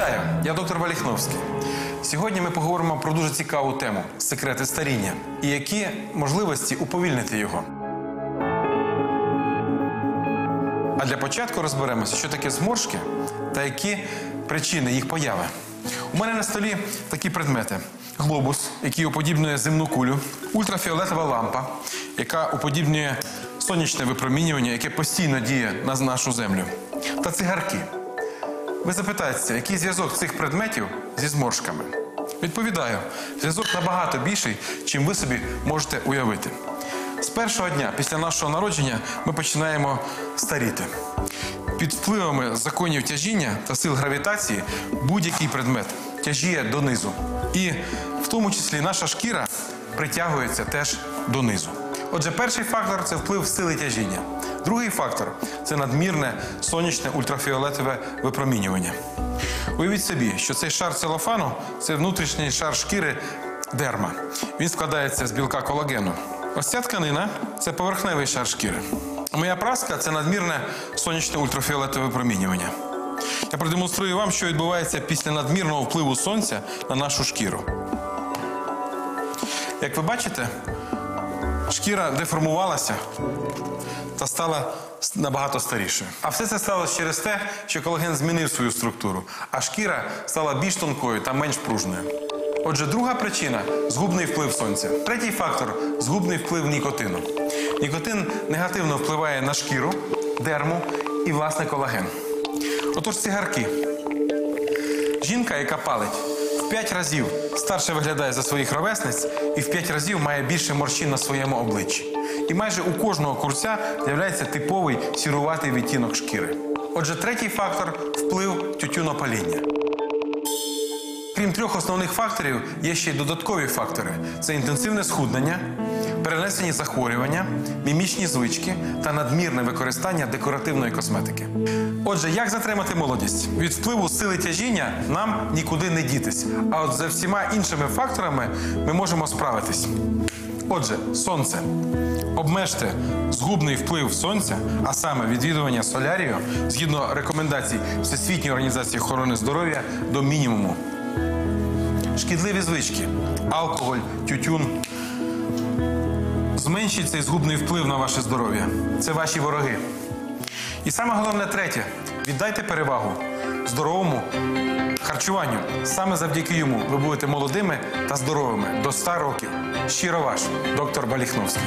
Вітаю, я доктор Валіхновський. Сьогодні ми поговоримо про дуже цікаву тему секрети старіння і які можливості уповільнити його. А для початку розберемося, що таке зморшки та які причини їх появи. У мене на столі такі предмети: глобус, який уподібнює земну кулю, ультрафіолетова лампа, яка уподібнює сонячне випромінювання, яке постійно діє на нашу землю, та цигарки. Ви запитаєтеся, який зв'язок цих предметів зі зморшками? Відповідаю, зв'язок набагато більший, чим ви собі можете уявити. З першого дня після нашого народження ми починаємо старіти. Під впливами законів тяжіння та сил гравітації будь-який предмет тяжіє донизу. І в тому числі наша шкіра притягується теж донизу. Отже, перший фактор це вплив сили тяжіння. Другий фактор це надмірне сонячне ультрафіолетове випромінювання. Уявіть собі, що цей шар целофану це внутрішній шар шкіри дерма. Він складається з білка колагену. Ось ця тканина це поверхневий шар шкіри. Моя праска це надмірне сонячне ультрафіолетове випромінювання. Я продемонструю вам, що відбувається після надмірного впливу сонця на нашу шкіру. Як ви бачите, шкіра деформувалася та стала набагато старішою. А все це сталося через те, що колаген змінив свою структуру, а шкіра стала більш тонкою та менш пружною. Отже, друга причина згубний вплив сонця. Третій фактор згубний вплив нікотину. Нікотин негативно впливає на шкіру, дерму і власне колаген. Отож, цигарки. Жінка, яка палить, в 5 разів старше виглядає за своїх ровесниць і в 5 разів має більше морщин на своєму обличчі. І майже у кожного курця з'являється типовий сіруватий відтінок шкіри. Отже, третій фактор вплив тютюнопаління. Крім трьох основних факторів, є ще й додаткові фактори: це інтенсивне схуднення, перенесені захворювання, мімічні звички та надмірне використання декоративної косметики. Отже, як затримати молодість? Від впливу сили тяжіння нам нікуди не дітись. А от за всіма іншими факторами ми можемо справитись. Отже, сонце. Обмежте згубний вплив сонця, а саме відвідування солярію, згідно рекомендацій Всесвітньої організації охорони здоров'я до мінімуму. Шкідливі звички, алкоголь, тютюн. Зменшіть цей згубний вплив на ваше здоров'я. Це ваші вороги. І саме головне третє: віддайте перевагу здоровому харчуванню. Саме завдяки йому ви будете молодими та здоровими до 100 років. Щиро ваш, доктор Баліхновський.